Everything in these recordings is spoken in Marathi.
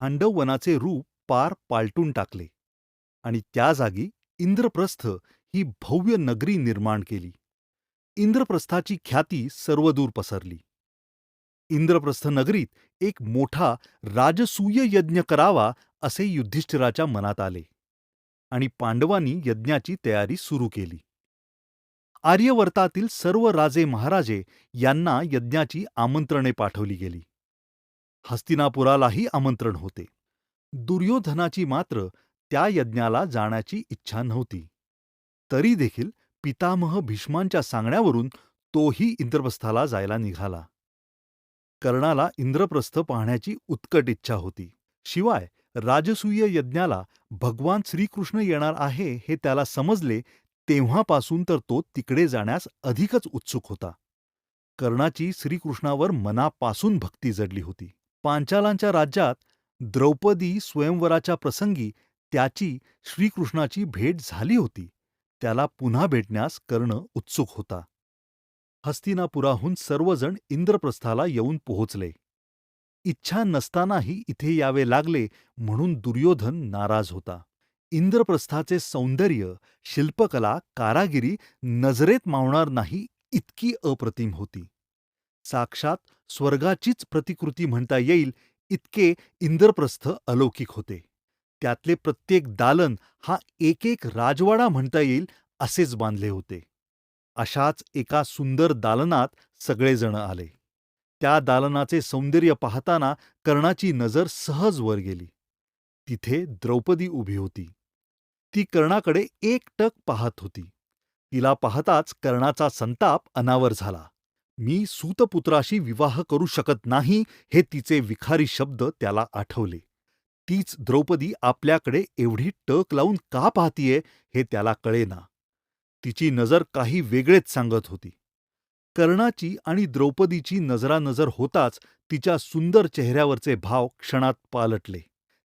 खांडववनाचे रूप पार पालटून टाकले आणि त्या जागी इंद्रप्रस्थ ही भव्य नगरी निर्माण केली. इंद्रप्रस्थाची ख्याती सर्वदूर पसरली. इंद्रप्रस्थ नगरीत एक मोठा राजसूय यज्ञ करावा असे युधिष्ठिराच्या मनात आले आणि पांडवांनी यज्ञाची तयारी सुरू केली. आर्यवर्तातील सर्व राजे महाराजे यांना यज्ञाची आमंत्रणे पाठवली गेली. हस्तिनापुरालाही आमंत्रण होते. दुर्योधनाची मात्र त्या यज्ञाला जाण्याची इच्छा नव्हती. तरी देखील पितामह भीष्मांच्या सांगण्यावरून तोही इंद्रप्रस्थाला जायला निघाला. कर्णाला इंद्रप्रस्थ पाहण्याची उत्कट इच्छा होती. शिवाय राजसूय यज्ञाला भगवान श्रीकृष्ण येणार आहे हे त्याला समजले तेव्हापासून तर तो तिकडे जाण्यास अधिकच उत्सुक होता. कर्णाची श्रीकृष्णावर मनापासून भक्ती जडली होती. पांचालांच्या राज्यात द्रौपदी स्वयंवराच्या प्रसंगी त्याची श्रीकृष्णाची भेट झाली होती. त्याला पुन्हा भेटण्यास कर्ण उत्सुक होता. हस्तिनापुराहून सर्वजण इंद्रप्रस्थाला येऊन पोहोचले. इच्छा नसतानाही इथे यावे लागले म्हणून दुर्योधन नाराज होता. इंद्रप्रस्थाचे सौंदर्य शिल्पकला कारागिरी नजरेत मावणार नाही इतकी अप्रतिम होती. साक्षात स्वर्गाचीच प्रतिकृती म्हणता येईल इतके इंद्रप्रस्थ अलौकिक होते. त्यातले प्रत्येक दालन हा एक एक राजवाडा म्हणता येईल असेच बांधले होते. अशाच एका सुंदर दालनात सगळेजण आले. त्या दालनाचे सौंदर्य पाहताना कर्णाची नजर सहज वर गेली. तिथे द्रौपदी उभी होती. ती कर्णाकडे एकटक पाहत होती. तिला पाहताच कर्णाचा संताप अनावर झाला. मी सूतपुत्राशी विवाह करू शकत नाही हे तिचे विखारी शब्द त्याला आठवले. तीच द्रौपदी आपल्याकडे एवढी टक लावून का पाहतीये हे त्याला कळेना. तिची नजर काही वेगळेच सांगत होती. कर्णाची आणि द्रौपदीची नजरानजर होताच तिच्या सुंदर चेहऱ्यावरचे भाव क्षणात पालटले.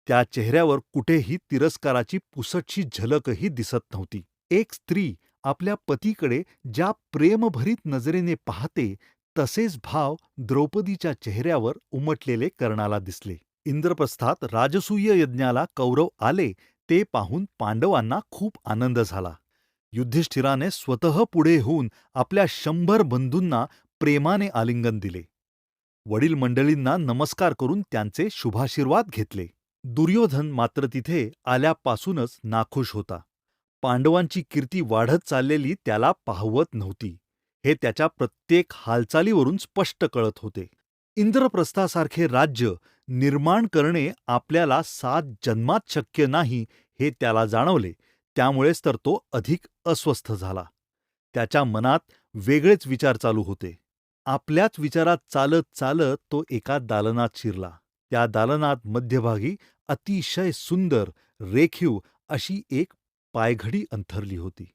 त्या चेहऱ्यावर कुठेही तिरस्काराची पुसटशी झलकही दिसत नव्हती. एक स्त्री आपल्या पतीकडे ज्या प्रेमभरीत नजरेने पाहते तसेच भाव द्रौपदीच्या चेहऱ्यावर उमटलेले कर्णाला दिसले. इंद्रप्रस्थात राजसूय यज्ञाला कौरव आले ते पाहून पांडवांना खूप आनंद झाला. युधिष्ठिराने स्वतः पुढे होऊन आपल्या शंभर बंधूंना प्रेमाने आलिंगन दिले. वडील मंडळींना नमस्कार करून त्यांचे शुभाशीर्वाद घेतले. दुर्योधन मात्र तिथे आल्यापासूनच नाखुश होता. पांडवांची कीर्ती वाढत चाललेली त्याला पाहवत नव्हती. हे त्याच्या प्रत्येक हालचालीवरून स्पष्ट कळत होते. इंद्रप्रस्थासारखे राज्य निर्माण करणे आपल्याला सात जन्मात शक्य नाही हे त्याला जाणवले. त्यामुळेच तर तो अधिक अस्वस्थ झाला. त्याच्या मनात वेगळेच विचार चालू होते. आपल्याच विचारात चालत चालत तो एका दालनात शिरला. त्या दालनात मध्यभागी अतिशय सुंदर रेखीव अशी एक पायघडी अंथरली होती.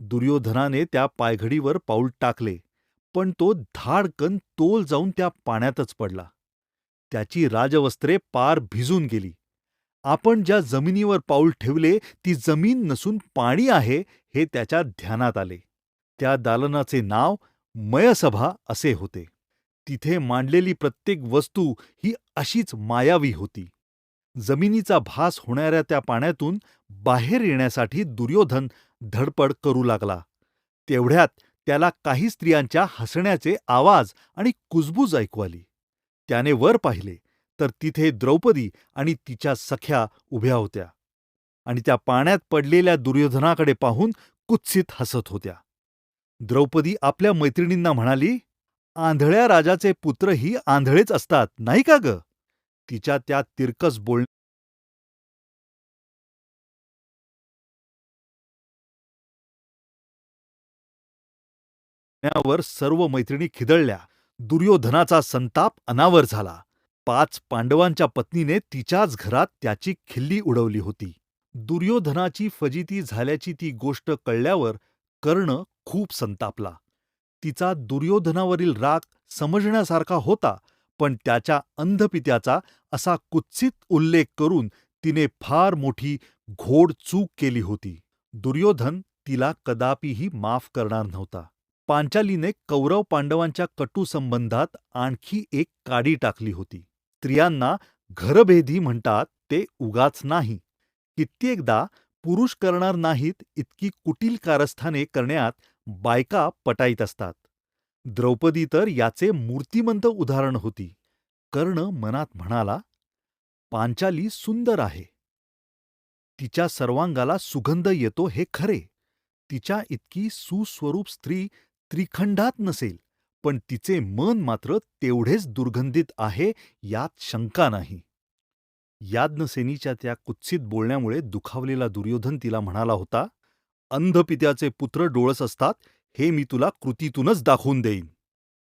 दुर्योधनाने त्या पायघडीवर पाऊल टाकले पण तो धाडकन तोल जाऊन त्या पाण्यातच पडला. त्याची राजवस्त्रे पार भिजून गेली. आपण ज्या जमिनीवर पाऊल ठेवले ती जमीन नसून पाणी आहे हे त्याच्या ध्यानात आले. त्या दालनाचे नाव मयसभा असे होते. तिथे मांडलेली प्रत्येक वस्तू ही अशीच मायावी होती. जमिनीचा भास होणाऱ्या त्या पाण्यातून बाहेर येण्यासाठी दुर्योधन धडपड करू लागला. तेवढ्यात त्याला काही स्त्रियांच्या हसण्याचे आवाज आणि कुजबूज ऐकू आली. त्याने वर पाहिले तर तिथे द्रौपदी आणि तिच्या सख्या उभ्या होत्या आणि त्या पाण्यात पडलेल्या दुर्योधनाकडे पाहून कुत्सित हसत होत्या. द्रौपदी आपल्या मैत्रिणींना म्हणाली आंधळ्या राजाचे पुत्रही आंधळेच असतात नाही का ग? तिच्या त्या तिरकस बोल वर सर्व मैत्रिणी खिदळल्या. दुर्योधनाचा संताप अनावर झाला. पाच पांडवांच्या पत्नीने तिच्याच घरात त्याची खिल्ली उडवली होती. दुर्योधनाची फजिती झाल्याची ती गोष्ट कळल्यावर कर्ण खूप संतापला. तिचा दुर्योधनावरील राग समजण्यासारखा होता पण त्याच्या अंधपित्याचा असा कुत्सित उल्लेख करून तिने फार मोठी घोड चूक केली होती. दुर्योधन तिला कदापिही माफ करणार नव्हता. पांचालीने कौरव पांडवांच्या कटू संबंधात आणखी एक काडी टाकली होती. स्त्रियांना घरभेदी म्हणतात ते उगाच नाही. कित्येकदा पुरुष करणार नाहीत इतकी कुटील कारस्थाने करण्यात बायका पटाईत असतात. द्रौपदी तर याचे मूर्तिमंत उदाहरण होती. कर्ण मनात म्हणाला पांचाली सुंदर आहे. तिच्या सर्वांगाला सुगंध येतो हे खरे. तिच्या इतकी सुस्वरूप स्त्री त्रिखंडात नसेल पण तिचे मन मात्र तेवढेच दुर्गंधित आहे यात शंका नाही. याज्ञसेनीच्या त्या कुत्सित बोलण्यामुळे दुखावलेला दुर्योधन तिला म्हणाला होता अंधपित्याचे पुत्र डोळस असतात हे मी तुला कृतीतूनच दाखवून देईन.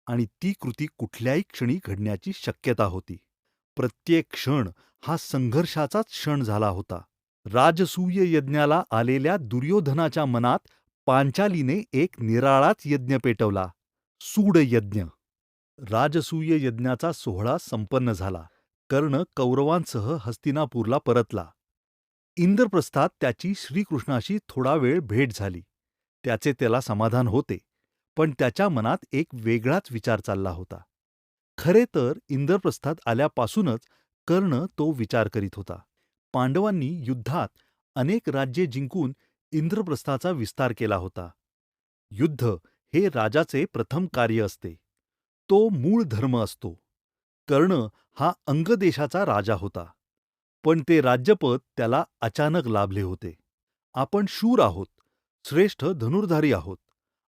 आणि ती कृती कुठल्याही क्षणी घडण्याची शक्यता होती. प्रत्येक क्षण हा संघर्षाचाच क्षण झाला होता. राजसूय यज्ञाला आलेल्या दुर्योधनाच्या मनात पांचालीने एक निराळाच यज्ञ पेटवला. सूडयज्ञ राजसूय यज्ञाचा सोहळा संपन्न झाला. कर्ण कौरवांसह हस्तिनापूरला परतला. इंद्रप्रस्थात त्याची श्रीकृष्णाशी थोडा वेळ भेट झाली. त्याचे त्याला समाधान होते पण त्याच्या मनात एक वेगळाच विचार चालला होता. खरे तर इंद्रप्रस्थात आल्यापासूनच कर्ण तो विचार करीत होता. पांडवांनी युद्धात अनेक राज्ये जिंकून इंद्रप्रस्थाचा विस्तार केला होता. युद्ध हे राजाचे प्रथम कार्य असते. तो मूळ धर्म असतो. कर्ण हा अंगदेशाचा राजा होता. पण ते राज्यपद त्याला अचानक लाभले होते. आपण शूर आहोत. श्रेष्ठ धनुर्धारी आहोत.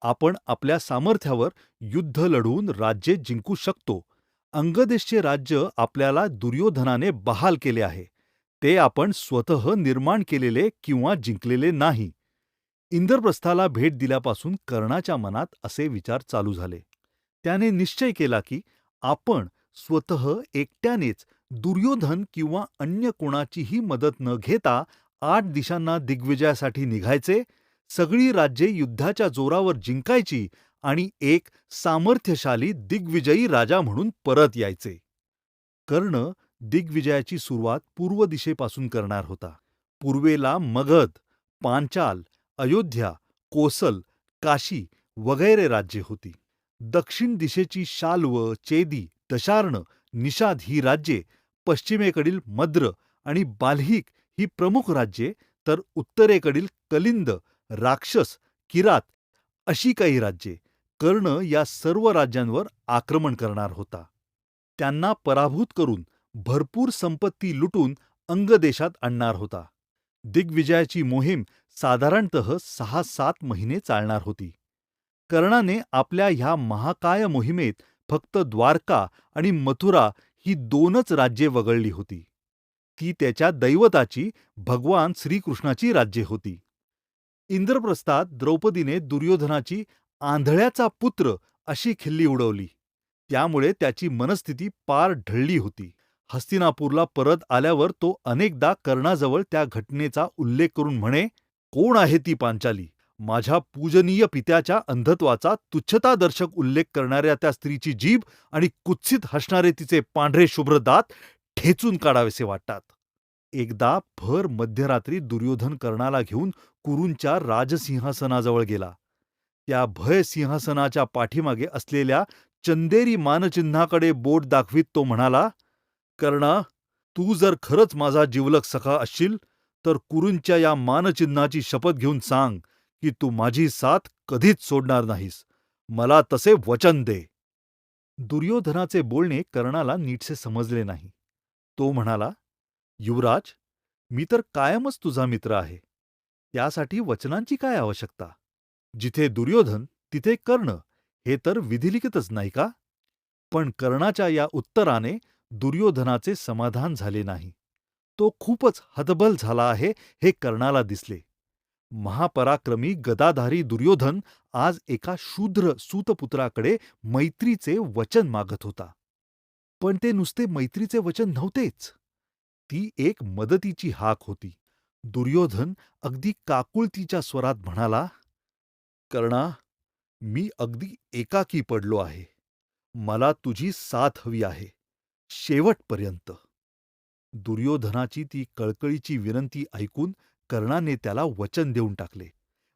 आपण आपल्या सामर्थ्यावर युद्ध लढवून राज्ये जिंकू शकतो. अंगदेशचे राज्य आपल्याला दुर्योधनाने बहाल केले आहे. ते आपण स्वतः निर्माण केलेले किंवा जिंकलेले नाही. इंद्रप्रस्थाला भेट दिल्यापासून कर्णाच्या मनात असे विचार चालू झाले. त्याने निश्चय केला की आपण स्वतः एकट्यानेच दुर्योधन किंवा अन्य कोणाचीही मदत न घेता आठ दिशांना दिग्विजयासाठी निघायचे सगळी राज्ये युद्धाच्या जोरावर जिंकायची आणि एक सामर्थ्यशाली दिग्विजयी राजा म्हणून परत यायचे. कर्ण दिग्विजयाची सुरुवात पूर्व दिशेपासून करणार होता. पूर्वेला मगध पांचाल अयोध्या कोसल काशी वगैरे राज्ये होती. दक्षिण दिशेची शाल्व चेदी दशार्ण निषाद ही राज्ये पश्चिमेकडील मद्र आणि बाल्हिक ही प्रमुख राज्ये तर उत्तरेकडील कलिंद राक्षस किरात अशी काही राज्ये कर्ण या सर्व राज्यांवर आक्रमण करणार होता. त्यांना पराभूत करून भरपूर संपत्ती लुटून अंगदेशात आणणार होता. दिग्विजयाची मोहीम साधारणत सहा सात महिने चालणार होती. कर्णाने आपल्या ह्या महाकाय मोहिमेत फक्त द्वारका आणि मथुरा ही दोनच राज्ये वगळली होती. ती त्याच्या दैवताची भगवान श्रीकृष्णाची राज्ये होती. इंद्रप्रस्थात द्रौपदीने दुर्योधनाची आंधळ्याचा पुत्र अशी खिल्ली उडवली. त्यामुळे त्याची मनस्थिती पार ढळली होती. हस्तिनापूरला परत आल्यावर तो अनेकदा कर्णाजवळ त्या घटनेचा उल्लेख करून म्हणे कोण आहे ती पांचाली? माझ्या पूजनीय पित्याच्या अंधत्वाचा तुच्छतादर्शक उल्लेख करणाऱ्या त्या स्त्रीची जीभ आणि कुत्सित हसणारे तिचे पांढरे शुभ्र दात ठेचून काढावेसे वाटतात. एकदा भर मध्यरात्री दुर्योधन कर्णाला घेऊन कुरूंच्या राजसिंहासनाजवळ गेला. त्या भय सिंहासनाच्या पाठीमागे असलेल्या चंदेरी मानचिन्हाकडे बोट दाखवीत तो म्हणाला कर्णा तू जर खरंच माझा जिवलग सखा असशील तर कुरूंच्या या मानचिन्हाची शपथ घेऊन सांग की तू माझी साथ कधीच सोडणार नाहीस. मला तसे वचन दे. दुर्योधनाचे बोलणे कर्णाला नीटसे समजले नाही. तो म्हणाला युवराज मी तर कायमच तुझा मित्र आहे. त्यासाठी वचनांची काय आवश्यकता? जिथे दुर्योधन तिथे कर्ण हे तर विधिलिखितच नाही का? पण कर्णाच्या या उत्तराने दुर्योधनाचे समाधान झाले नाही. तो खूपच हतबल झाला आहे हे कर्णाला दिसले. महापराक्रमी गदाधारी दुर्योधन आज एका शूद्र सूतपुत्राकडे मैत्रीचे वचन मागत होता. पण ते नुसते मैत्रीचे वचन नव्हतेच. ती एक मदतीची हाक होती. दुर्योधन अगदी काकुळतीच्या स्वरात म्हणाला कर्णा मी अगदी एकाकी पडलो आहे. मला तुझी साथ हवी आहे. शेवटपर्यंत. दुर्योधनाची ती कळकळीची विनंती ऐकून कर्णाने त्याला वचन देऊन टाकले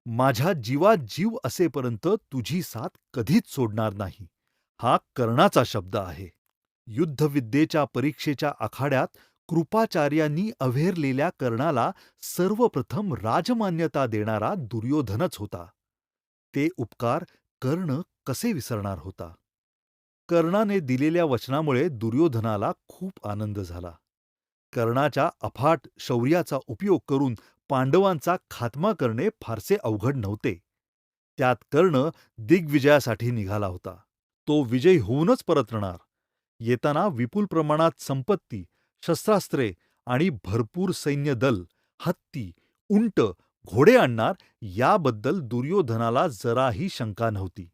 माझ्या जीवात जीव असेपर्यंत तुझी साथ कधीच सोडणार नाही. हा कर्णाचा शब्द आहे. युद्धविद्येच्या परीक्षेच्या आखाड्यात कृपाचार्यांनी अव्हेरलेल्या कर्णाला सर्वप्रथम राजमान्यता देणारा दुर्योधनच होता. ते उपकार कर्ण कसे विसरणार होता? कर्णाने दिलेल्या वचनामुळे दुर्योधनाला खूप आनंद झाला. कर्णाच्या अफाट शौर्याचा उपयोग करून पांडवांचा खात्मा करणे फारसे अवघड नव्हते. त्यात कर्ण दिग्विजयासाठी निघाला होता. तो विजयी होऊनच परतणार. येताना विपुल प्रमाणात संपत्ती शस्त्रास्त्रे आणि भरपूर सैन्य दल हत्ती उंट घोडे आणणार याबद्दल दुर्योधनाला जराही शंका नव्हती.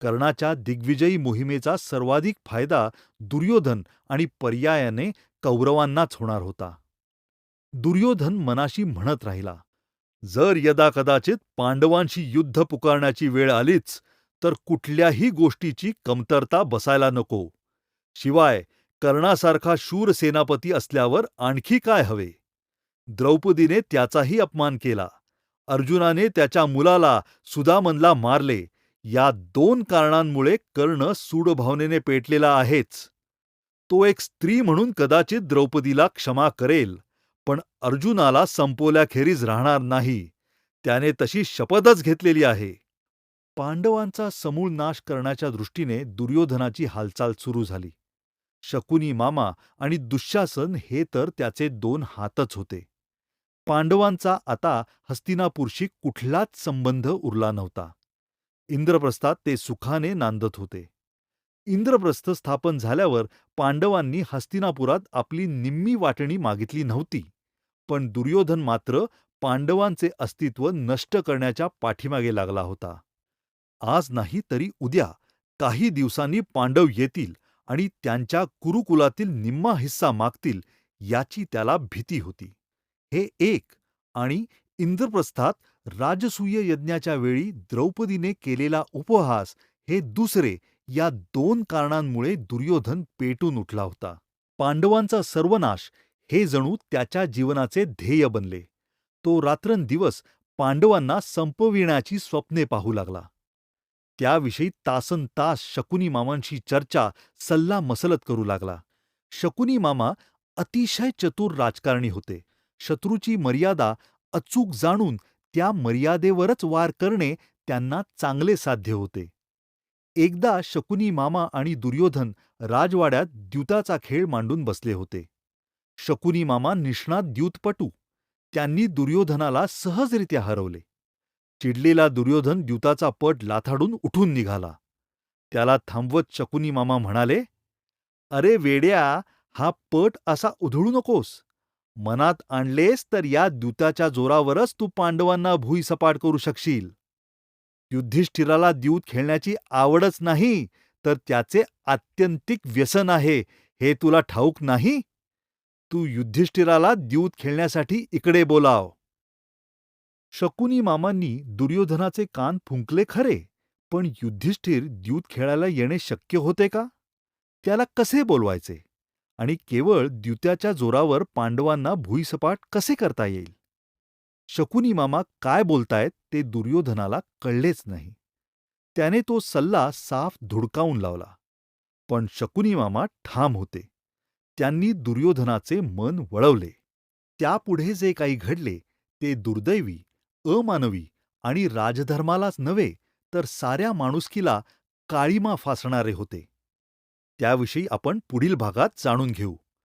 कर्णाच्या दिग्विजयी मोहिमेचा सर्वाधिक फायदा दुर्योधन आणि पर्यायाने कौरवांनाच होणार होता. दुर्योधन मनाशी म्हणत राहिला जर यदाकदाचित पांडवांशी युद्ध पुकारण्याची वेळ आलीच तर कुठल्याही गोष्टीची कमतरता बसायला नको. शिवाय कर्णासारखा शूर सेनापती असल्यावर आणखी काय हवे? द्रौपदीने त्याचाही अपमान केला. अर्जुनाने त्याच्या मुलाला सुदामनला मारले. या दोन कारणांमुळे कर्ण सूडभावनेने पेटलेला आहेच. तो एक स्त्री म्हणून कदाचित द्रौपदीला क्षमा करेल पण अर्जुनाला संपवल्याखेरीज राहणार नाही. त्याने तशी शपथच घेतलेली आहे. पांडवांचा समूळ नाश करण्याच्या दृष्टीने दुर्योधनाची हालचाल सुरू झाली. शकुनी मामा आणि दुःशासन हे तर त्याचे दोन हातच होते. पांडवांचा आता हस्तिनापूरशी कुठलाच संबंध उरला नव्हता. इंद्रप्रस्थात ते सुखाने नांदत होते. इंद्रप्रस्थ स्थापन झाल्यावर पांडवांनी हस्तिनापुरात आपली निम्मी वाटणी मागितली नव्हती. पण दुर्योधन मात्र पांडवांचे अस्तित्व नष्ट करण्याच्या पाठीमागे लागला होता. आज नाही तरी उद्या काही दिवसांनी पांडव येतील. आणि त्यांच्या कुरुकुलातील निम्मा हिस्सा मागतील याची त्याला भीती होती. हे एक आणि इंद्रप्रस्थात राजसूय यज्ञाच्या वेळी द्रौपदीने केलेला उपहास हे दुसरे या दोन कारणांमुळे दुर्योधन पेटून उठला होता. पांडवांचा सर्वनाश हे जणू त्याच्या जीवनाचे ध्येय बनले. तो रात्रंदिवस पांडवांना संपविण्याची स्वप्ने पाहू लागला. त्याविषयी तासन तास शकुनी मामांशी चर्चा सल्ला मसलत करू लागला. शकुनी मामा अतिशय चतुर राजकारणी होते. शत्रूची मर्यादा अचूक जाणून त्या मर्यादेवरच वार करणे त्यांना चांगले साध्य होते. एकदा शकुनी मामा आणि दुर्योधन राजवाड्यात द्यूताचा खेळ मांडून बसले होते. शकुनी मामा निष्णात द्यूतपटू. त्यांनी दुर्योधनाला सहजरित्या हरवले. चिडलेला दुर्योधन द्यूताचा पट लाथाडून उठून निघाला. त्याला थांबवत शकुनी मामा म्हणाले अरे वेड्या हा पट असा उधळू नकोस. मनात आणलेस तर या द्यूताच्या जोरावरच तू पांडवांना भुईसपाट करू शकशील. युधिष्ठिराला द्यूत खेळण्याची आवडच नाही तर त्याचे आत्यंतिक व्यसन आहे हे तुला ठाऊक नाही? तू युधिष्ठिराला द्यूत खेळण्यासाठी इकडे बोलाव. शकुनी मामांनी दुर्योधनाचे कान फुंकले खरे पण युधिष्ठिर द्यूत खेळायला येणे शक्य होते का? त्याला कसे बोलवायचे? आणि केवळ द्यूत्याच्या जोरावर पांडवांना भुईसपाट कसे करता येईल? शकुनी मामा काय बोलतायत ते दुर्योधनाला कळलेच नाही. त्याने तो सल्ला साफ धुडकावून लावला. पण शकुनी मामा ठाम होते. त्यांनी दुर्योधनाचे मन वळवले. त्यापुढे जे काही घडले ते दुर्दैवी अमानवी आणि राजधर्मालाच नव्हे तर साऱ्या माणुसकीला काळीमा फासणारे होते. त्याविषयी आपण पुढील भागात जाणून घेऊ.